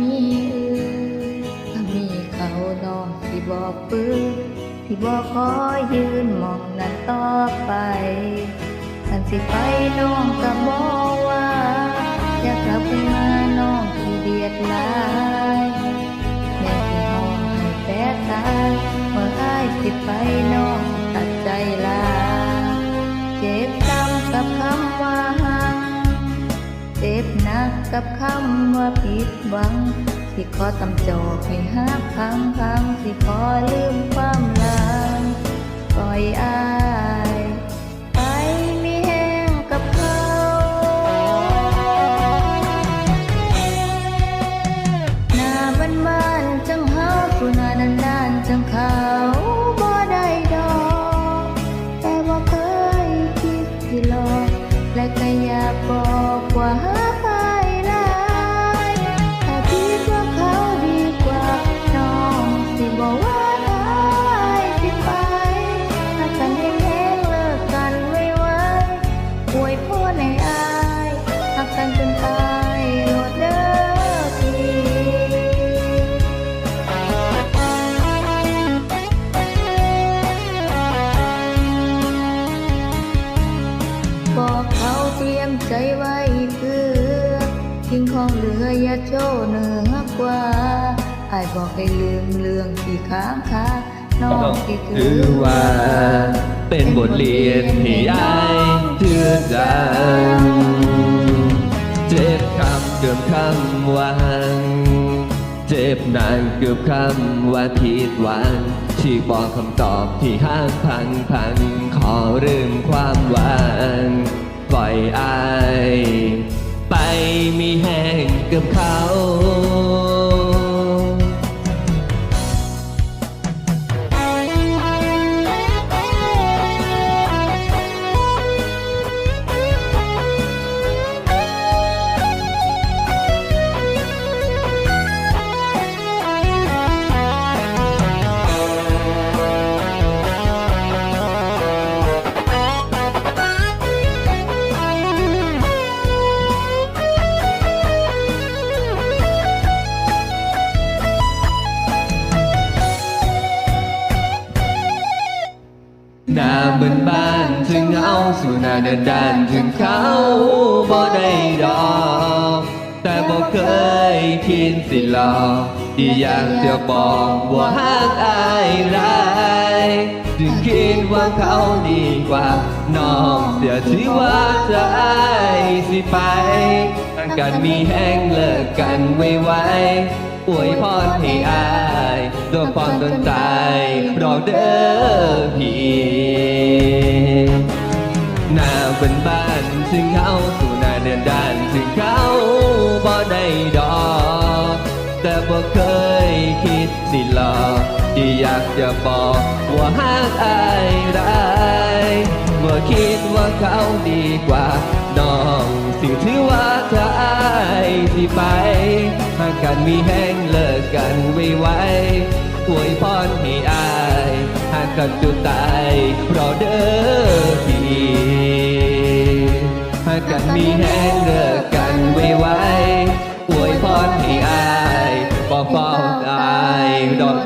มีอื่นถ้ามีเขาน้องที่บอกปื้อที่บอกขอยืนมองนั้นต่อไปกันสิไปน้องก็บอกว่า อยากกลับไปหาน้องที่เดียดลา จ็บหนักกับคำว่าผิดหวัง สิขอตำจอกให้หักพังพังสิขอลืมความลังปล่อยอา และก็อยากบอกว่า องเหลืออย่าโชว์เหนือกว่าอายบอกให้ลืมเรื่องที่ค้างคาน้องที่ถืถืออว่า เป็นบทเรียนที่อายเชื่อจังเจ็บคำเกือบคำวันเจ็บนานเกือบคำว่าผิดหวังฉีกบอกคำตอบที่ห้างพังพังขอเรื่องความหวานปล่อยอายไปมีแห้ง กับเขา เหมือนบ้านถึงเอาสู่หน้าเดินด้านถึงเขาบ่ได้ดอกแต่บ่เคยคิดสิหลอกที่อยากจะบอกว่าหักอายร้ายจึงคิดว่าเขาดีกว่าน้องเสียที่ว่าจะอายสิไปทางกันมีแห้งเลิกกันไว้ไว้อวยพรให้อายตัวพรจนตายรอกเด้อ ถึงเขาสู่น้าเดินด้านถึงเขาบ่ได้ดอกแต่บ่เคยคิดสิหลอกที่อยากจะบอกว่าหักอายได้ว่าคิดว่าเขาดีกว่าน้องสิ่งที่ว่าถ้าอายสิไปหากกันมีแห้งเลิกกันไว้ไว้อวยพรให้อายหากกันจุดตายรอเด้อพี่ กันมีแห้งเลิกกันไว้ไว้อวยพรให้อายบอกบอกอายดอก